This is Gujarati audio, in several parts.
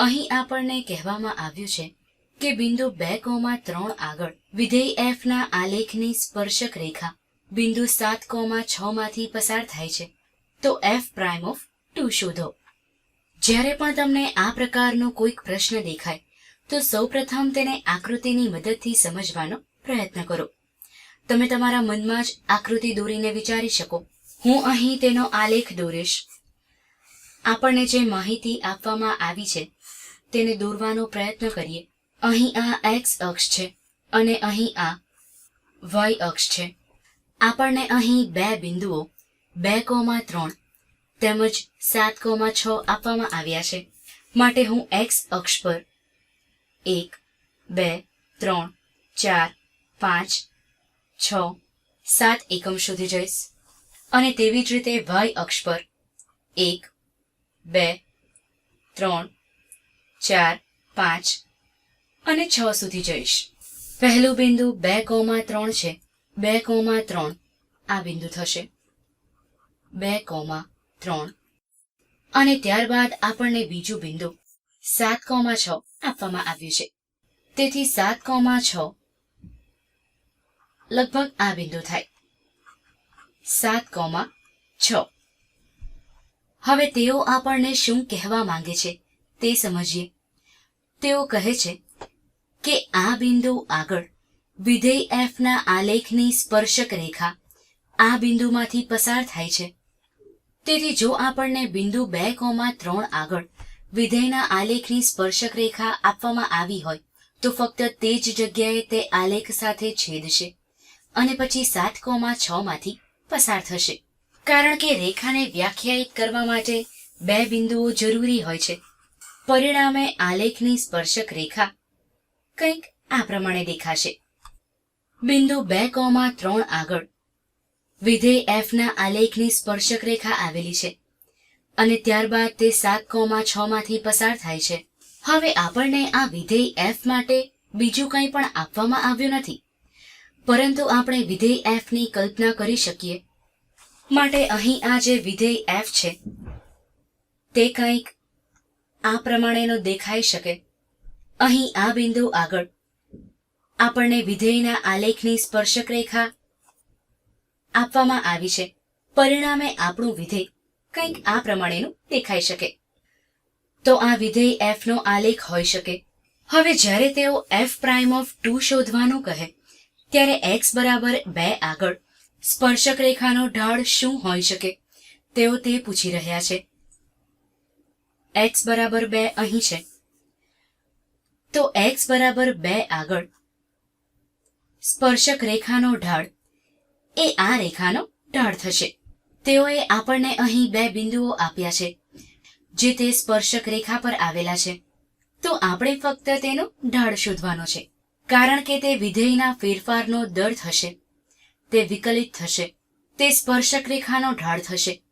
અહીં આપણને કહેવામાં આવ્યું છે કે બિંદુ બે કોમા ત્રણ આગળ વિધેય એફના આલેખની સ્પર્શક રેખા બિંદુ સાત કોમા છ માંથી પસાર થાય છે. તો એફ પ્રાઇમ ઓફ ટુ શોધો. જ્યારે પણ તમને આ પ્રકારનો કોઈક પ્રશ્ન દેખાય, તો સૌપ્રથમ તેને આકૃતિની મદદથી સમજવાનો પ્રયત્ન કરો. તમે તમારા મનમાં જ આકૃતિ દોરીને વિચારી શકો. હું અહીં તેનો આલેખ દોરીશ. આપણને જે માહિતી આપવામાં આવી છે તેને દોરવાનો પ્રયત્ન કરીએ. અહીં આ એક્સ અક્ષ છે અને અહીં આ વાય અક્ષ છે. આપણને અહીં બે બિંદુઓ, બે કોમા ત્રણ તેમજ સાત કોમા છ આપવામાં આવ્યા છે. માટે હું એક્સ અક્ષ પર એક, બે, ત્રણ, ચાર, પાંચ, છ, સાત એકમ સુધી જઈશ. અને તેવી જ રીતે વાય અક્ષ પર એક, બે, ત્રણ ચાર, પાંચ અને છ સુધી જઈશ. પહેલું બિંદુ બે કોમા ત્રણ છે. બે કોમા ત્રણ. આ બિંદુ થશે. બે કોમા ત્રણ. અને ત્યારબાદ આપણને બીજું બિંદુ સાત કોમા છ આપવામાં આવ્યું છે. તેથી સાત કોમા છ લગભગ આ બિંદુ થાય. સાત કોમા છ. હવે તેઓ આપણને શું કહેવા માંગે છે? તે સમજીએ. તેઓ કહે છે કે આ બિંદુ આગળ વિધેય એફના આલેખની સ્પર્શક રેખા આ બિંદુમાંથી પસાર થાય છે. તેથી જો આપણને બિંદુ બે કોમા ત્રણ આગળ વિધેયના આલેખની સ્પર્શક રેખા આપવામાં આવી હોય, તો ફક્ત તે જ જગ્યાએ તે આલેખ સાથે છેદશે અને પછી સાત કોમા છ માંથી પસાર થશે. કારણ કે રેખાને વ્યાખ્યાયિત કરવા માટે બે બિંદુઓ જરૂરી હોય છે. પરિણામે આલેખની સ્પર્શક રેખા કંઈક આ પ્રમાણે દેખાશે. બિંદુ બે કોમા ત્રણ આગળ. વિધેય એફના આલેખની સ્પર્શક રેખા આવેલી છે અને ત્યારબાદ તે સાત કોમા છ માંથી પસાર થાય છે. હવે આપણને આ વિધેય એફ માટે બીજું કંઈ પણ આપવામાં આવ્યું નથી. પરંતુ આપણે વિધેય એફની કલ્પના કરી શકીએ. માટે અહીં આ જે વિધેય એફ છે, તે કંઈક આ પ્રમાણેનો દેખાઈ શકે. અહીં આ બિંદુ આગળ. આપણને વિધેયના આલેખની સ્પર્શક રેખા આપવામાં આવી છે. પરિણામે આપણું વિધેય કંઈક આ પ્રમાણેનું દેખાઈ શકે. તો આ વિધેય એફનો આલેખ હોઈ શકે. હવે જ્યારે તેઓ એફ પ્રાઇમ ઓફ ટુ શોધવાનું કહે, ત્યારે એક્સ બરાબર બે આગળ. સ્પર્શક રેખાનો ઢાળ શું હોઈ શકે? તેઓ તે પૂછી રહ્યા છે. એક્સ બરાબર બે અહીં છે. તો એક્સ બરાબર બે આગળ સ્પર્શક રેખાનો ઢાળ એ આ રેખાનો ઢાળ થશે. તેઓએ આપણને અહીં બે બિંદુઓ આપ્યા છે, જે તે સ્પર્શક રેખા પર આવેલા છે. તો આપણે ફક્ત તેનો ઢાળ શોધવાનો છે. કારણ કે તે વિધેયના ફેરફારનો દર થશે. તે વિકલિત થશે. તે સ્પર્શક રેખાનો ઢાળ થશે.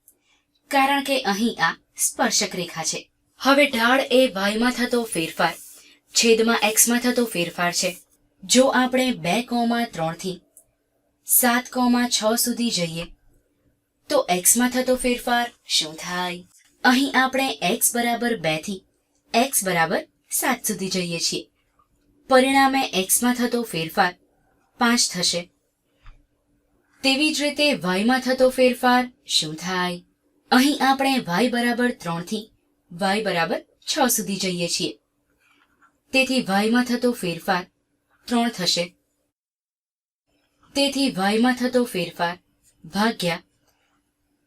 કારણ કે અહીં આ સ્પર્શક રેખા છે. હવે ઢાળ એ વાયમાં થતો ફેરફાર, છેદમાં એક્સમાં થતો ફેરફાર છે. જો આપણે બે કોમા ત્રણથી સાત કોમા છ સુધી જઈએ, તો એક્સમાં થતો ફેરફાર શું થાય? અહીં આપણે એક્સ બરાબર બેથી એક્સ બરાબર સાત સુધી જઈએ છીએ. પરિણામે એક્સમાં થતો ફેરફાર પાંચ થશે. તેવી જ રીતે વાયમાં થતો ફેરફાર શું થાય? અહીં આપણે વાય બરાબર ત્રણથી વાય બરાબર છ સુધી જઈએ છીએ. તેથી વાયમાં થતો ફેરફાર ત્રણ થશે. તેથી વાયમાં થતો ફેરફાર ભાગ્યા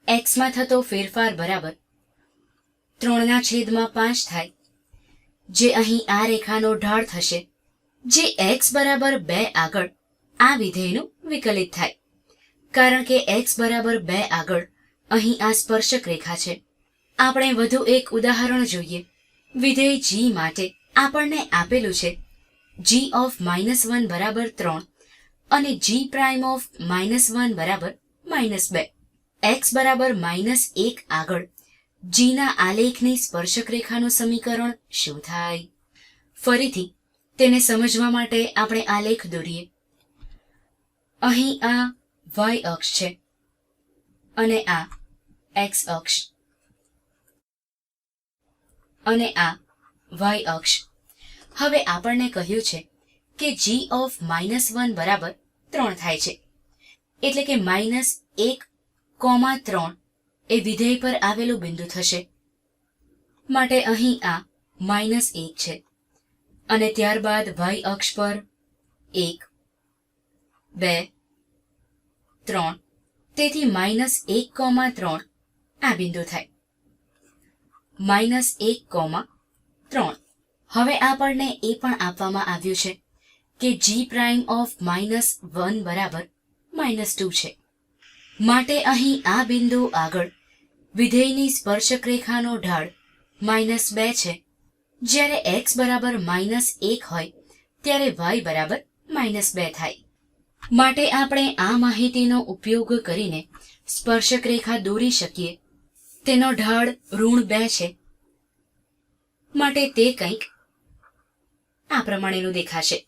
એક્સમાં થતો ફેરફાર બરાબર ત્રણના છેદમાં પાંચ થાય. જે અહીં આ રેખાનો ઢાળ થશે, જે એક્સ બરાબર બે આગળ આ વિધેયનું વિકલિત થાય. કારણ કે એક્સ બરાબર બે આગળ અહીં આ સ્પર્શક રેખા છે. આપણે વધુ એક ઉદાહરણ જોઈએ. વિધેય જી માટે આપણને આપેલું છે જી ઓફ માઇનસ વન બરાબર ત્રણ અને g prime of minus one બરાબર માઇનસ બે. એક્સ બરાબર માઇનસ એક આગળ. જીના આલેખની સ્પર્શક રેખાનું સમીકરણ શું થાય? ફરીથી, તેને સમજવા માટે આપણે આલેખ દોરીએ. અહીં આ વાય અક્ષ છે અને આ એક્સ અક્ષ. અને આ વાય અક્ષ. હવે આપણને કહ્યું છે કે જી ઓફ માઇનસ વન બરાબર ત્રણ થાય છે. એટલે કે માઇનસ એક કોમા ત્રણ એ વિધેય પર આવેલું બિંદુ થશે. માટે અહીં આ માઇનસ એક છે. અને ત્યારબાદ વાય અક્ષ પર એક, બે, ત્રણ. તેથી માઇનસ એક કોમા ત્રણ આ બિંદુ થાય. માઇનસ એક કોમા ત્રણ. હવે આપણને એ પણ આપવામાં આવ્યું છે કે g prime of minus one બરાબર માઇનસ ટુ છે. માટે અહીં આ બિંદુ આગળ વિધેયની સ્પર્શક રેખાનો ઢાળ માઇનસ બે છે. જ્યારે એક્સ બરાબર માઇનસ એક હોય, ત્યારે વાય બરાબર માઇનસ બે થાય. માટે આપણે આ માહિતીનો ઉપયોગ કરીને સ્પર્શક રેખા દોરી શકીએ તેનો ઢાળ ઋણ બે છે. માટે તે કંઈક આ પ્રમાણેનું દેખાશે.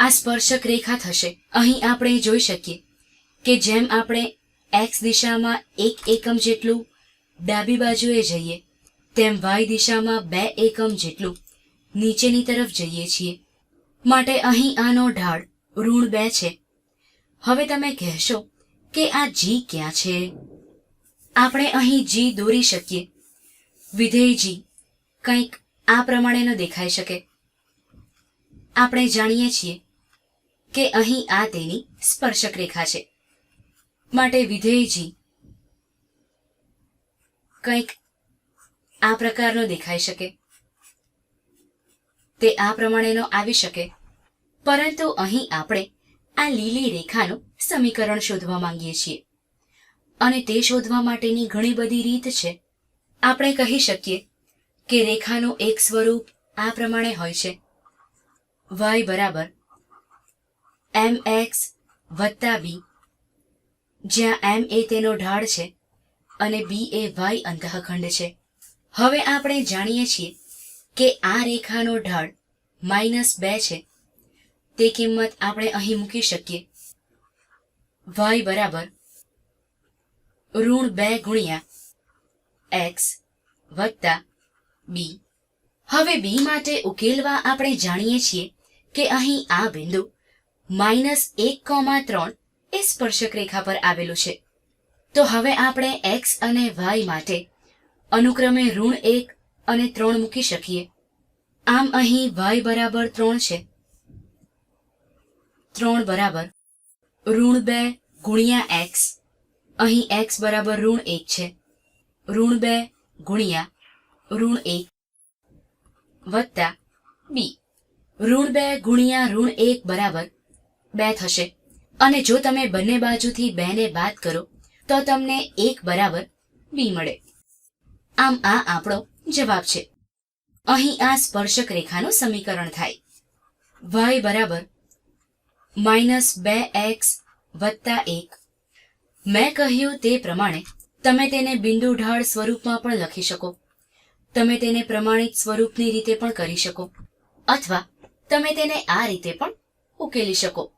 આ સ્પર્શક રેખા થશે. અહીં આપણે જોઈ શકીએ કે જેમ આપણે એક્સ દિશામાં એક એકમ જેટલું ડાબી બાજુએ જઈએ, તેમ વાય દિશામાં બે એકમ જેટલું નીચેની તરફ જઈએ છીએ. માટે અહીં આનો ઢાળ ઋણ બે છે. હવે તમે કહેશો કે આ જી ક્યાં છે? આપણે અહીં જી દોરી શકીએ. વિધેય જી કંઈક આ પ્રમાણેનો દેખાઈ શકે. આપણે જાણીએ છીએ કે અહીં આ તેની સ્પર્શક રેખા છે. માટે વિધેયજી, કંઈક આ પ્રકારનો દેખાઈ શકે. તે આ પ્રમાણેનો આવી શકે. પરંતુ અહીં આપણે આ લીલી રેખાનું સમીકરણ શોધવા માંગીએ છીએ. અને તે શોધવા માટેની ઘણી બધી રીત છે. આપણે કહી શકીએ કે રેખાનું એક સ્વરૂપ આ પ્રમાણે હોય છે. વાય બરાબર. એમ એક્સ વત્તા બી જ્યાં એમ એ તેનો ઢાળ છે અને બી એ વાય અંતઃખંડ છે. હવે આપણે જાણીએ છીએ કે આ રેખાનો ઢાળ માઇનસ બે છે. તે કિંમત આપણે અહીં મૂકી શકીએ. વાય બરાબર. ઋણ બે ગુણ્યા એક્સ વત્તા બી. હવે બી માટે ઉકેલવા આપણે જાણીએ છીએ કે અહીં આ બિંદુ માઇનસ એક કોમા ત્રણ એ સ્પર્શક રેખા પર આવેલું છે. તો હવે આપણે એક્સ અને વાય માટે અનુક્રમે ઋણ એક અને ત્રણ મૂકી શકીએ. આમ અહીં વાય બરાબર ત્રણ છે. ત્રણ બરાબર ઋણ બે ગુણ્યા એક્સ અહીં એક્સ બરાબર ઋણ એક છે. ઋણ બે ગુણ્યા ઋણ એક વત્તા બી ઋણ બે ગુણ્યા ઋણ એક બરાબર બે થશે. અને જો તમે બંને બાજુથી બેને બાદ કરો, તો તમને એક બરાબર બી મળે. આમ આ આપણો જવાબ છે. અહીં આ સ્પર્શક રેખાનું સમીકરણ થાય. વાય બરાબર માઇનસ બે એક્સ વત્તા એક મેં કહ્યું તે પ્રમાણે તમે તેને બિંદુ ઢાળ સ્વરૂપમાં પણ લખી શકો. તમે તેને પ્રમાણિત સ્વરૂપની રીતે પણ કરી શકો. અથવા તમે તેને આ રીતે પણ ઉકેલી શકો.